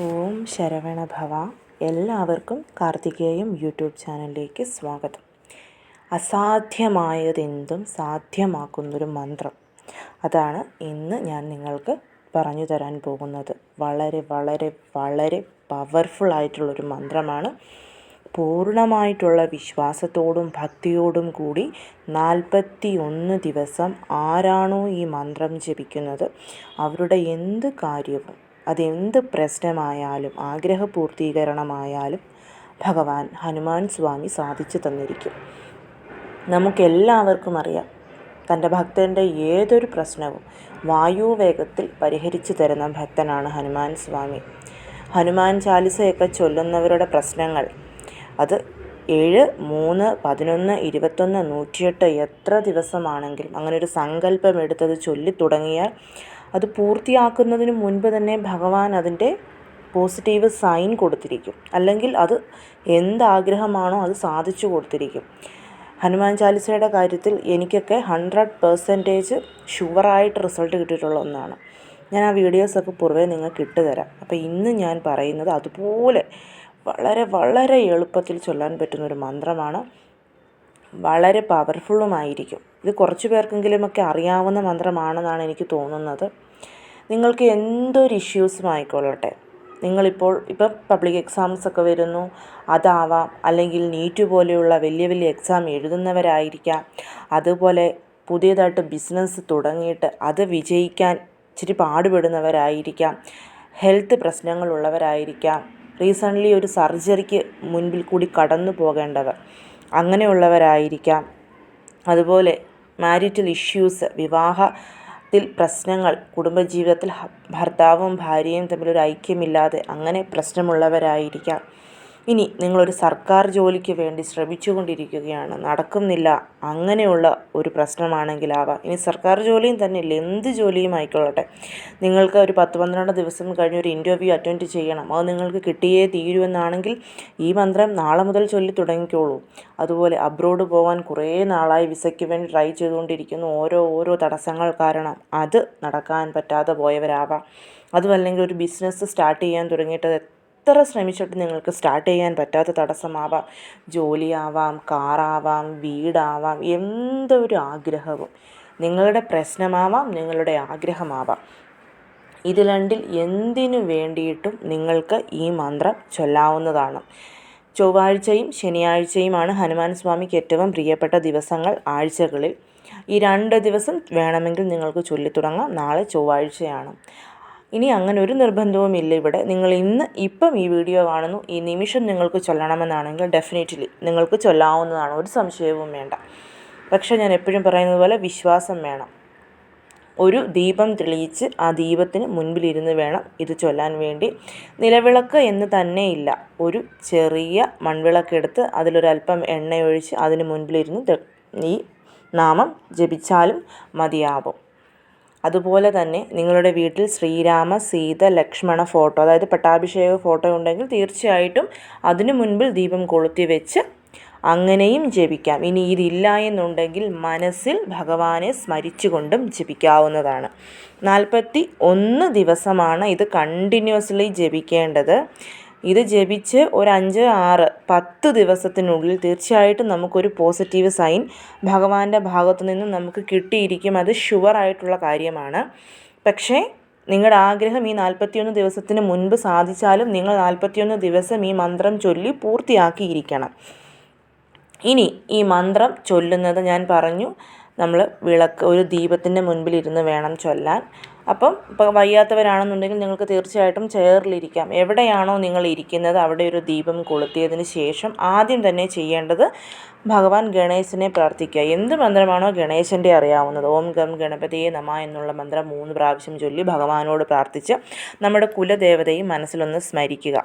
ഓം ശരവണ ഭവ. എല്ലാവർക്കും കാർത്തികേയം യൂട്യൂബ് ചാനലിലേക്ക് സ്വാഗതം. അസാധ്യമായതെന്തും സാധ്യമാക്കുന്നൊരു മന്ത്രം. അതാണ് ഇന്ന് ഞാൻ നിങ്ങൾക്ക് പറഞ്ഞു തരാൻ പോകുന്നത്. വളരെ വളരെ വളരെ പവർഫുൾ മന്ത്രമാണ്. പൂർണമായിട്ടുള്ള വിശ്വാസത്തോടും ഭക്തിയോടും കൂടി നാൽപ്പത്തി ഒന്ന് ദിവസം ആരാണോ ഈ മന്ത്രം ജപിക്കുന്നത്? അവരുടെ എന്ത് കാര്യവും അതെന്ത് പ്രശ്നമായാലും ആഗ്രഹപൂർത്തീകരണമായാലും ഭഗവാൻ ഹനുമാൻ സ്വാമി സാധിച്ചു തന്നിരിക്കും. നമുക്കെല്ലാവർക്കും അറിയാം തന്റെ ഭക്തന്റെ ഏതൊരു പ്രശ്നവും വായുവേഗത്തിൽ പരിഹരിച്ചു തരുന്ന ഭക്തനാണ് ഹനുമാൻ സ്വാമി. ഹനുമാൻ ചാലിസയൊക്കെ ചൊല്ലുന്നവരുടെ പ്രശ്നങ്ങൾ അത് ഏഴ് മൂന്ന് പതിനൊന്ന് ഇരുപത്തൊന്ന് നൂറ്റിയെട്ട് എത്ര ദിവസമാണെങ്കിലും അങ്ങനെ ഒരു സങ്കല്പം എടുത്തത് ചൊല്ലി തുടങ്ങിയാൽ അത് പൂർത്തിയാക്കുന്നതിന് മുൻപ് തന്നെ ഭഗവാൻ അതിന്റെ പോസിറ്റീവ് സൈൻ കൊടുത്തിരിക്കും. അല്ലെങ്കിൽ അത് എന്താഗ്രഹമാണോ അത് സാധിച്ചു കൊടുത്തിരിക്കും. ഹനുമാൻ ചാലിസയുടെ കാര്യത്തിൽ എനിക്കൊക്കെ ഹൺഡ്രഡ് പെർസെന്റേജ് ഷുവറായിട്ട് റിസൾട്ട് കിട്ടിയിട്ടുള്ള ഒന്നാണ്. ഞാൻ ആ വീഡിയോസൊക്കെ പുറവേ നിങ്ങൾക്ക് ഇട്ടുതരാം അപ്പോൾ ഇന്ന് ഞാൻ പറയുന്നത് അതുപോലെ വളരെ വളരെ എളുപ്പത്തിൽ ചൊല്ലാൻ പറ്റുന്ന ഒരു മന്ത്രമാണ്. വളരെ പവർഫുള്ളുമായിരിക്കും ഇത് കുറച്ച് പേർക്കെങ്കിലുമൊക്കെ അറിയാവുന്ന മന്ത്രമാണെന്നാണ് എനിക്ക് തോന്നുന്നത്. നിങ്ങൾക്ക് എന്തൊരു ഇഷ്യൂസും ആയിക്കൊള്ളട്ടെ. നിങ്ങളിപ്പോൾ ഇപ്പം പബ്ലിക് എക്സാംസ് ഒക്കെ വരുന്നു. അതാവാം. അല്ലെങ്കിൽ നീറ്റ് പോലെയുള്ള വലിയ വലിയ എക്സാം എഴുതുന്നവരായിരിക്കാം. അതുപോലെ പുതിയതായിട്ട് ബിസിനസ് തുടങ്ങിയിട്ട് അത് വിജയിക്കാൻ ഇച്ചിരി പാടുപെടുന്നവരായിരിക്കാം. ഹെൽത്ത് പ്രശ്നങ്ങളുള്ളവരായിരിക്കാം. റീസെന്റ്ലി ഒരു സർജറിക്ക് മുൻപിൽ കൂടി കടന്നു പോകേണ്ടവർ അങ്ങനെയുള്ളവരായിരിക്കാം. അതുപോലെ മാരിറ്റൽ ഇഷ്യൂസ് വിവാഹത്തിൽ പ്രശ്നങ്ങൾ കുടുംബജീവിതത്തിൽ ഭർത്താവും ഭാര്യയും തമ്മിലൊരു ഐക്യമില്ലാതെ അങ്ങനെ പ്രശ്നമുള്ളവരായിരിക്കാം. ഇനി നിങ്ങളൊരു സർക്കാർ ജോലിക്ക് വേണ്ടി ശ്രമിച്ചു കൊണ്ടിരിക്കുകയാണ് നടക്കുന്നില്ല. അങ്ങനെയുള്ള ഒരു പ്രശ്നമാണെങ്കിലാവാം. ഇനി സർക്കാർ ജോലിയും തന്നെയില്ല. എന്ത് ജോലിയും ആയിക്കൊള്ളട്ടെ. നിങ്ങൾക്ക് ഒരു പത്ത് പന്ത്രണ്ട് ദിവസം കഴിഞ്ഞ് ഒരു ഇന്റർവ്യൂ അറ്റൻഡ് ചെയ്യണം. അത് നിങ്ങൾക്ക് കിട്ടിയേ തീരുമെന്നാണെങ്കിൽ ഈ മന്ത്രം നാളെ മുതൽ ചൊല്ലി തുടങ്ങിക്കോളൂ. അതുപോലെ അബ്രോഡ് പോകാൻ കുറേ നാളായി വിസയ്ക്ക് വേണ്ടി ട്രൈ ചെയ്തുകൊണ്ടിരിക്കുന്നു. ഓരോ ഓരോ തടസ്സങ്ങൾ കാരണം അത് നടക്കാൻ പറ്റാതെ പോയവരാവാം. അതുമല്ലെങ്കിൽ ഒരു ബിസിനസ് സ്റ്റാർട്ട് ചെയ്യാൻ തുടങ്ങിയിട്ട് എത്ര ശ്രമിച്ചിട്ട് നിങ്ങൾക്ക് സ്റ്റാർട്ട് ചെയ്യാൻ പറ്റാത്ത തടസ്സമാവാം. ജോലിയാവാം കാറാവാം വീടാവാം എന്തൊരു ആഗ്രഹവും. നിങ്ങളുടെ പ്രശ്നമാവാം നിങ്ങളുടെ ആഗ്രഹമാവാം. ഇത് രണ്ടിൽ എന്തിനു വേണ്ടിയിട്ടും നിങ്ങൾക്ക് ഈ മന്ത്രം ചൊല്ലാവുന്നതാണ്. ചൊവ്വാഴ്ചയും ശനിയാഴ്ചയുമാണ് ഹനുമാൻ സ്വാമിക്ക് ഏറ്റവും പ്രിയപ്പെട്ട ദിവസങ്ങൾ ആഴ്ചകളിൽ. ഈ രണ്ട് ദിവസം വേണമെങ്കിൽ നിങ്ങൾക്ക് ചൊല്ലിത്തുടങ്ങാം. നാളെ ചൊവ്വാഴ്ചയാണ്. ഇനി അങ്ങനെ ഒരു നിർബന്ധവുമില്ല ഇവിടെ. നിങ്ങൾ ഇന്ന് ഇപ്പം ഈ വീഡിയോ കാണുന്നു. ഈ നിമിഷം നിങ്ങൾക്ക് ചൊല്ലണമെന്നാണെങ്കിൽ ഡെഫിനറ്റ്ലി നിങ്ങൾക്ക് ചൊല്ലാവുന്നതാണ്. ഒരു സംശയവും വേണ്ട. പക്ഷേ ഞാൻ എപ്പോഴും പറയുന്നത് പോലെ വിശ്വാസം വേണം. ഒരു ദീപം തെളിയിച്ച് ആ ദീപത്തിന് മുൻപിലിരുന്ന് വേണം ഇത് ചൊല്ലാൻ വേണ്ടി. നിലവിളക്ക് എന്ന് തന്നെയില്ല. ഒരു ചെറിയ മൺവിളക്കെടുത്ത് അതിലൊരല്പം എണ്ണയൊഴിച്ച് അതിന് മുൻപിലിരുന്ന് ഈ നാമം ജപിച്ചാലും മതിയാവും. അതുപോലെ തന്നെ നിങ്ങളുടെ വീട്ടിൽ ശ്രീരാമ സീത ലക്ഷ്മണ ഫോട്ടോ അതായത് പട്ടാഭിഷേക ഫോട്ടോ ഉണ്ടെങ്കിൽ തീർച്ചയായിട്ടും അതിനു മുൻപിൽ ദീപം കൊളുത്തി വെച്ച് അങ്ങനെയും ജപിക്കാം. ഇനി ഇതില്ല എന്നുണ്ടെങ്കിൽ മനസ്സിൽ ഭഗവാനെ സ്മരിച്ചുകൊണ്ടും ജപിക്കാവുന്നതാണ്. നാൽപ്പത്തി ഒന്ന് ദിവസമാണ് ഇത് കണ്ടിന്യൂസ്ലി ജപിക്കേണ്ടത്. ഇത് ജപിച്ച് ഒരു അഞ്ച് ആറ് പത്ത് ദിവസത്തിനുള്ളിൽ തീർച്ചയായിട്ടും നമുക്കൊരു പോസിറ്റീവ് സൈൻ ഭഗവാന്റെ ഭാഗത്തു നിന്നും നമുക്ക് കിട്ടിയിരിക്കും. അത് ഷുവറായിട്ടുള്ള കാര്യമാണ്. പക്ഷേ നിങ്ങളുടെ ആഗ്രഹം ഈ നാൽപ്പത്തിയൊന്ന് ദിവസത്തിന് മുൻപ് സാധിച്ചാലും നിങ്ങൾ നാൽപ്പത്തിയൊന്ന് ദിവസം ഈ മന്ത്രം ചൊല്ലി പൂർത്തിയാക്കിയിരിക്കണം. ഇനി ഈ മന്ത്രം ചൊല്ലുന്നത് ഞാൻ പറഞ്ഞു നമ്മൾ വിളക്ക് ഒരു ദീപത്തിന്റെ മുൻപിലിരുന്ന് വേണം ചൊല്ലാൻ. അപ്പം ഇപ്പം വയ്യാത്തവരാണെന്നുണ്ടെങ്കിൽ നിങ്ങൾക്ക് തീർച്ചയായിട്ടും ചെയറിലിരിക്കാം. എവിടെയാണോ നിങ്ങൾ ഇരിക്കുന്നത് അവിടെ ഒരു ദീപം കൊളുത്തിയതിന് ശേഷം ആദ്യം തന്നെ ചെയ്യേണ്ടത് ഭഗവാൻ ഗണേശനെ പ്രാർത്ഥിക്കുക. എന്ത് മന്ത്രമാണോ ഗണേശന്റെ അറിയാവുന്നത്. ഓം ഗം ഗണപതിയെ നമ എന്നുള്ള മന്ത്രം മൂന്ന് പ്രാവശ്യം ചൊല്ലി ഭഗവാനോട് പ്രാർത്ഥിച്ച് നമ്മുടെ കുലദേവതയും മനസ്സിലൊന്ന് സ്മരിക്കുക.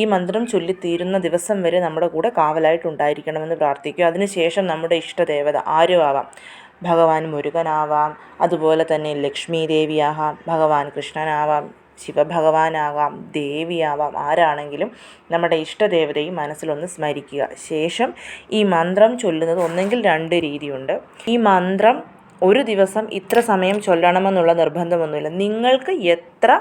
ഈ മന്ത്രം ചൊല്ലിത്തീരുന്ന ദിവസം വരെ നമ്മുടെ കൂടെ കാവലായിട്ടുണ്ടായിരിക്കണമെന്ന് പ്രാർത്ഥിക്കുക. അതിനുശേഷം നമ്മുടെ ഇഷ്ടദേവത ആരും ആവാം ഭഗവാൻ മുരുകനാവാം. അതുപോലെ തന്നെ ലക്ഷ്മി ദേവിയാകാം ഭഗവാൻ കൃഷ്ണനാവാം ശിവഭഗവാനാകാം ദേവിയാവാം. ആരാണെങ്കിലും നമ്മുടെ ഇഷ്ടദേവതയും മനസ്സിലൊന്ന് സ്മരിക്കുക. ശേഷം ഈ മന്ത്രം ചൊല്ലുന്നത് ഒന്നെങ്കിൽ രണ്ട് രീതിയുണ്ട്. ഈ മന്ത്രം ഒരു ദിവസം ഇത്ര സമയം ചൊല്ലണമെന്നുള്ള നിർബന്ധമൊന്നുമില്ല. നിങ്ങൾക്ക് എത്ര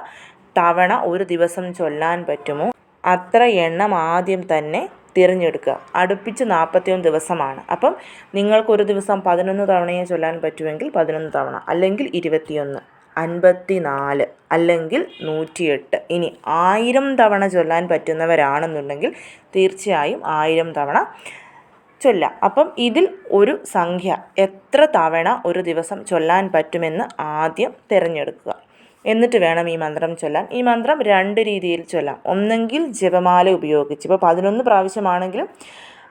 തവണ ഒരു ദിവസം ചൊല്ലാൻ പറ്റുമോ അത്ര എണ്ണം ആദ്യം തന്നെ തിരഞ്ഞെടുക്കുക. അടുപ്പിച്ച് നാൽപ്പത്തിയൊന്ന് ദിവസമാണ്. അപ്പം നിങ്ങൾക്കൊരു ദിവസം പതിനൊന്ന് തവണയെ ചൊല്ലാൻ പറ്റുമെങ്കിൽ പതിനൊന്ന് തവണ അല്ലെങ്കിൽ ഇരുപത്തിയൊന്ന് അൻപത്തി നാല് അല്ലെങ്കിൽ നൂറ്റിയെട്ട്. ഇനി ആയിരം തവണ ചൊല്ലാൻ പറ്റുന്നവരാണെന്നുണ്ടെങ്കിൽ തീർച്ചയായും ആയിരം തവണ ചൊല്ലാം. അപ്പം ഇതിൽ ഒരു സംഖ്യ എത്ര തവണ ഒരു ദിവസം ചൊല്ലാൻ പറ്റുമെന്ന് ആദ്യം തിരഞ്ഞെടുക്കുക. എന്നിട്ട് വേണം ഈ മന്ത്രം ചൊല്ലാൻ. ഈ മന്ത്രം രണ്ട് രീതിയിൽ ചൊല്ലാം. ഒന്നെങ്കിൽ ജപമാല ഉപയോഗിച്ച്. ഇപ്പോൾ പതിനൊന്ന് പ്രാവശ്യമാണെങ്കിലും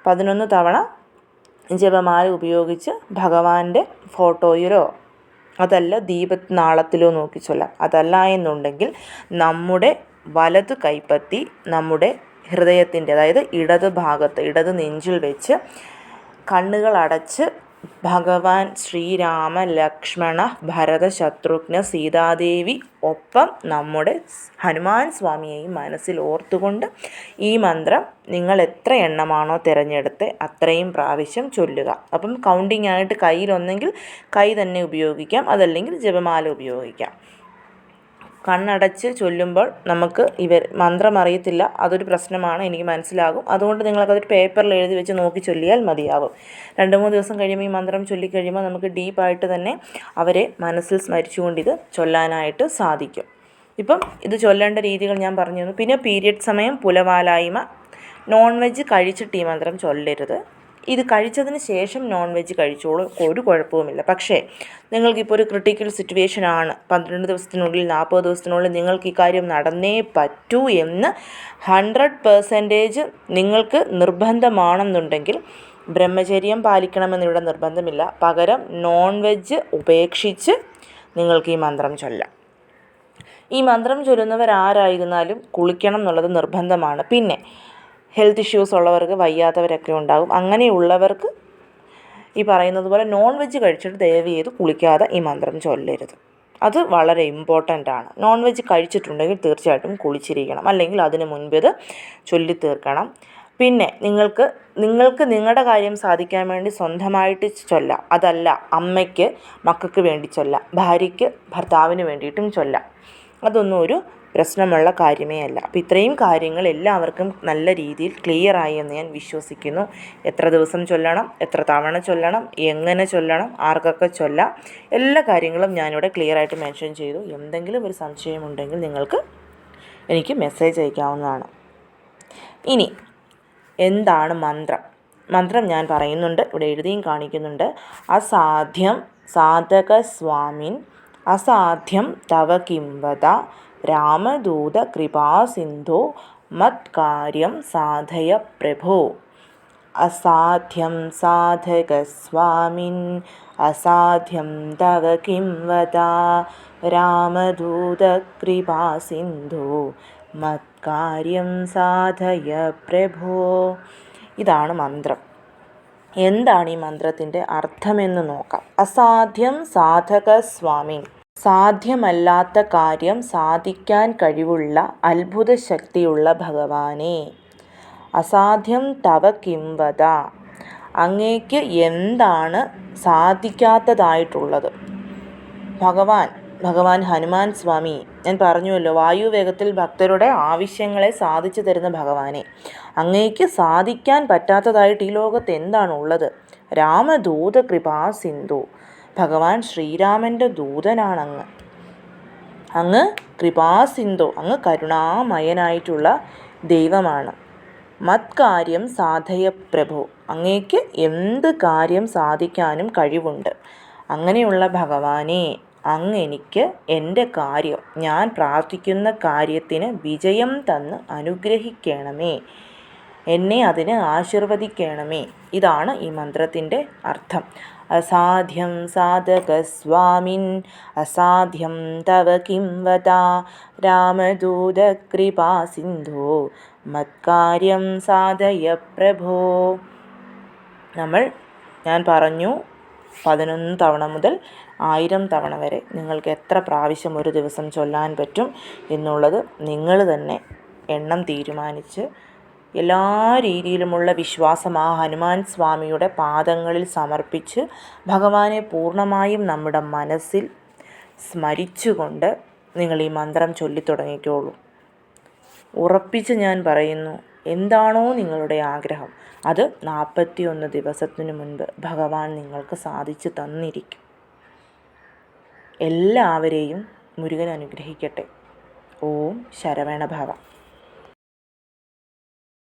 പതിനൊന്ന് തവണ ജപമാല ഉപയോഗിച്ച് ഭഗവാന്റെ ഫോട്ടോയിലോ അതല്ല ദീപനാളത്തിലോ നോക്കി ചൊല്ലാം. അതല്ല എന്നുണ്ടെങ്കിൽ നമ്മുടെ വലത് കൈപ്പത്തി നമ്മുടെ ഹൃദയത്തിന്റെ അതായത് ഇടത് ഭാഗത്ത് ഇടത് നെഞ്ചിൽ വെച്ച് കണ്ണുകൾ അടച്ച് ഭഗവാൻ ശ്രീരാമ ലക്ഷ്മണ ഭരത ശത്രുഘ്ന സീതാദേവി ഒപ്പം നമ്മുടെ ഹനുമാൻ സ്വാമിയെയും മനസ്സിൽ ഓർത്തുകൊണ്ട് ഈ മന്ത്രം നിങ്ങൾ എത്ര എണ്ണമാണോ തിരഞ്ഞെടുത്ത് അത്രയും പ്രാവശ്യം ചൊല്ലുക. അപ്പം കൗണ്ടിങ് ആയിട്ട് കയ്യിലൊന്നെങ്കിൽ കൈ തന്നെ ഉപയോഗിക്കാം അതല്ലെങ്കിൽ ജപമാല ഉപയോഗിക്കാം. കണ്ണടച്ച് ചൊല്ലുമ്പോൾ നമുക്ക് ഇവർ മന്ത്രം അറിയത്തില്ല. അതൊരു പ്രശ്നമാണ്. എനിക്ക് മനസ്സിലാകും. അതുകൊണ്ട് നിങ്ങൾക്കതൊരു പേപ്പറിൽ എഴുതി വെച്ച് നോക്കി ചൊല്ലിയാൽ മതിയാവും. രണ്ട് മൂന്ന് ദിവസം കഴിയുമ്പോൾ ഈ മന്ത്രം ചൊല്ലിക്കഴിയുമ്പോൾ നമുക്ക് ഡീപ്പായിട്ട് തന്നെ അവരെ മനസ്സിൽ സ്മരിച്ചുകൊണ്ട് ഇത് ചൊല്ലാനായിട്ട് സാധിക്കും. ഇപ്പം ഇത് ചൊല്ലേണ്ട രീതികൾ ഞാൻ പറഞ്ഞു തന്നു പിന്നെ പീരിയഡ് സമയം പുലവാലായ്മ. നോൺ വെജ് കഴിച്ചിട്ട് ഈ മന്ത്രം ചൊല്ലരുത്. ഇത് കഴിച്ചതിന് ശേഷം നോൺ വെജ് കഴിച്ചോളൂ. ഒരു കുഴപ്പവുമില്ല. പക്ഷേ നിങ്ങൾക്കിപ്പോൾ ഒരു ക്രിട്ടിക്കൽ സിറ്റുവേഷൻ ആണ്. പന്ത്രണ്ട് ദിവസത്തിനുള്ളിൽ നാൽപ്പത് ദിവസത്തിനുള്ളിൽ നിങ്ങൾക്ക് ഇക്കാര്യം കാര്യം നടന്നേ പറ്റൂ എന്ന് ഹൺഡ്രഡ് പേഴ്സന്റേജ് നിങ്ങൾക്ക് നിർബന്ധമാണെന്നുണ്ടെങ്കിൽ ബ്രഹ്മചര്യം പാലിക്കണമെന്നിവിടെ നിർബന്ധമില്ല. പകരം നോൺ വെജ് ഉപേക്ഷിച്ച് നിങ്ങൾക്ക് ഈ മന്ത്രം ചൊല്ലാം. ഈ മന്ത്രം ചൊല്ലുന്നവരാരായിരുന്നാലും കുളിക്കണം എന്നുള്ളത് നിർബന്ധമാണ്. പിന്നെ ഹെൽത്ത് ഇഷ്യൂസ് ഉള്ളവർക്ക് വയ്യാത്തവരൊക്കെ ഉണ്ടാകും. അങ്ങനെയുള്ളവർക്ക് ഈ പറയുന്നത് പോലെ നോൺ വെജ് കഴിച്ചിട്ട് ദയവ് ചെയ്ത് കുളിക്കാതെ ഈ മന്ത്രം ചൊല്ലരുത്. അത് വളരെ ഇമ്പോർട്ടന്റ് ആണ്. നോൺ വെജ് കഴിച്ചിട്ടുണ്ടെങ്കിൽ തീർച്ചയായിട്ടും കുളിച്ചിരിക്കണം. അല്ലെങ്കിൽ അതിന് മുൻപ് ഇത് ചൊല്ലി തീർക്കണം പിന്നെ നിങ്ങൾക്ക് നിങ്ങൾക്ക് നിങ്ങളുടെ കാര്യം സാധിക്കാൻ വേണ്ടി സ്വന്തമായിട്ട് ചൊല്ലാം. അതല്ല അമ്മയ്ക്ക് മക്കൾക്ക് വേണ്ടി ചൊല്ലാം. ഭാര്യയ്ക്ക് ഭർത്താവിന് വേണ്ടിയിട്ടും ചൊല്ലാം. അതൊന്നും ഒരു പ്രശ്നമുള്ള കാര്യമേ അല്ല. അപ്പോൾ ഇത്രയും കാര്യങ്ങൾ എല്ലാവർക്കും നല്ല രീതിയിൽ ക്ലിയറായി എന്ന് ഞാൻ വിശ്വസിക്കുന്നു. എത്ര ദിവസം ചൊല്ലണം എത്ര തവണ ചൊല്ലണം എങ്ങനെ ചൊല്ലണം ആർക്കൊക്കെ ചൊല്ലാം എല്ലാ കാര്യങ്ങളും ഞാനിവിടെ ക്ലിയറായിട്ട് മെൻഷൻ ചെയ്തു. എന്തെങ്കിലും ഒരു സംശയമുണ്ടെങ്കിൽ നിങ്ങൾക്ക് എനിക്ക് മെസ്സേജ് അയക്കാവുന്നതാണ്. ഇനി എന്താണ് മന്ത്രം? മന്ത്രം ഞാൻ പറയുന്നുണ്ട് ഇവിടെ എഴുതിയും കാണിക്കുന്നുണ്ട്. അസാധ്യം സാധക സ്വാമിൻ അസാധ്യം തവ കിംവത രാമദൂത കൃപാസിന്ധോ മത്കാര്യം സാധയ പ്രഭോ. അസാധ്യം സാധകസ്വാമിൻ അസാധ്യം തവ കിം രാമദൂത രാമദൂതകൃപാസിന്ധോ മത്കാര്യം സാധയ പ്രഭോ. ഇതാണ് മന്ത്രം. എന്താണ് ഈ മന്ത്രത്തിന്റെ അർത്ഥമെന്ന് നോക്കാം. അസാധ്യം സാധക സാധകസ്വാമിൻ. സാധ്യമല്ലാത്ത കാര്യം സാധിക്കാൻ കഴിവുള്ള അത്ഭുത ശക്തിയുള്ള ഭഗവാനെ. അസാധ്യം തവ കിംവത അങ്ങേക്ക് എന്താണ് സാധിക്കാത്തതായിട്ടുള്ളത്? ഭഗവാൻ ഭഗവാൻ ഹനുമാൻ സ്വാമി ഞാൻ പറഞ്ഞുവല്ലോ വായുവേഗത്തിൽ ഭക്തരുടെ ആവശ്യങ്ങളെ സാധിച്ചു തരുന്ന ഭഗവാനെ. അങ്ങേക്ക് സാധിക്കാൻ പറ്റാത്തതായിട്ട് ഈ ലോകത്ത് എന്താണുള്ളത്? രാമദൂത കൃപാ സിന്ധു. ഭഗവാൻ ശ്രീരാമന്റെ ദൂതനാണങ്ങ്. അങ്ങ് കൃപാസിന്ധു അങ്ങ് കരുണാമയനായിട്ടുള്ള ദൈവമാണ്. മത്കാര്യം സാധയ പ്രഭു അങ്ങേക്ക് എന്ത് കാര്യം സാധിക്കാനും കഴിവുണ്ട്. അങ്ങനെയുള്ള ഭഗവാനെ അങ്ങ് എനിക്ക് എന്റെ കാര്യം ഞാൻ പ്രാർത്ഥിക്കുന്ന കാര്യത്തിന് വിജയം തന്ന് അനുഗ്രഹിക്കണമേ. എന്നെ അതിന് ആശീർവദിക്കണമേ. ഇതാണ് ഈ മന്ത്രത്തിന്റെ അർത്ഥം. അസാധ്യം സാധകസ്വാമിൻ അസാധ്യം തവ കിം വദ രാമദൂതകൃപാസിന്ധോ മത്കാര്യം സാധയ പ്രഭോ. നമ്മൾ ഞാൻ പറഞ്ഞു പതിനൊന്ന് തവണ മുതൽ ആയിരം തവണ വരെ നിങ്ങൾക്ക് എത്ര പ്രാവശ്യം ഒരു ദിവസം ചൊല്ലാൻ പറ്റും എന്നുള്ളത് നിങ്ങൾ തന്നെ എണ്ണം തീരുമാനിച്ച് എല്ലാ രീതിയിലുമുള്ള വിശ്വാസം ആ ഹനുമാൻ സ്വാമിയുടെ പാദങ്ങളിൽ സമർപ്പിച്ച് ഭഗവാനെ പൂർണമായും നമ്മുടെ മനസ്സിൽ സ്മരിച്ചുകൊണ്ട് നിങ്ങൾ ഈ മന്ത്രം ചൊല്ലിത്തുടങ്ങിക്കോളൂ ഉറപ്പിച്ച് ഞാൻ പറയുന്നു എന്താണോ നിങ്ങളുടെ ആഗ്രഹം. അത് നാൽപ്പത്തി ഒന്ന് ദിവസത്തിനു മുൻപ് ഭഗവാൻ നിങ്ങൾക്ക് സാധിച്ചു തന്നിരിക്കും. എല്ലാവരെയും മുരുകൻ അനുഗ്രഹിക്കട്ടെ. ഓം ശരവണ ഭവ